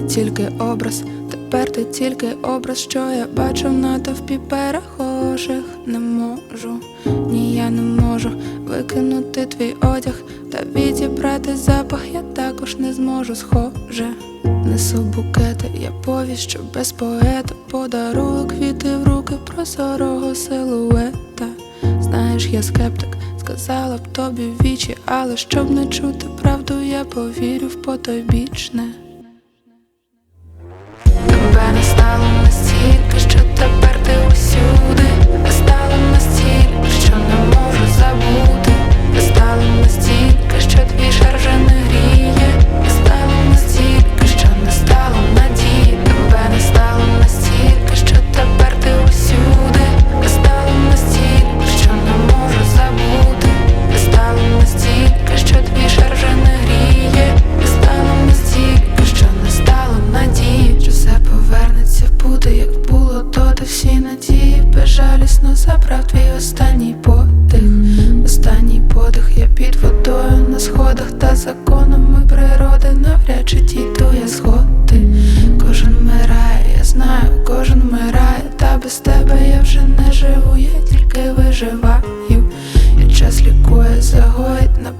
тільки образ, тепер ти тільки образ, що я бачив на товпі перехожих. Не можу, ні, я не можу викинути твій одяг та відібрати запах, я також не зможу, схоже. Несу букети, я повість, що без поета подарую квіти в руки прозорого силуета. Знаєш, я скептик, сказала б тобі вічі, але щоб не чути правду, я повірю в потойбічне. Сходах та законами природи, навряд чи дійду я сходи. Кожен вмирає, я знаю, кожен вмирає, та без тебе я вже не живу, я тільки виживаю. І час лікує, загоїть, напевно,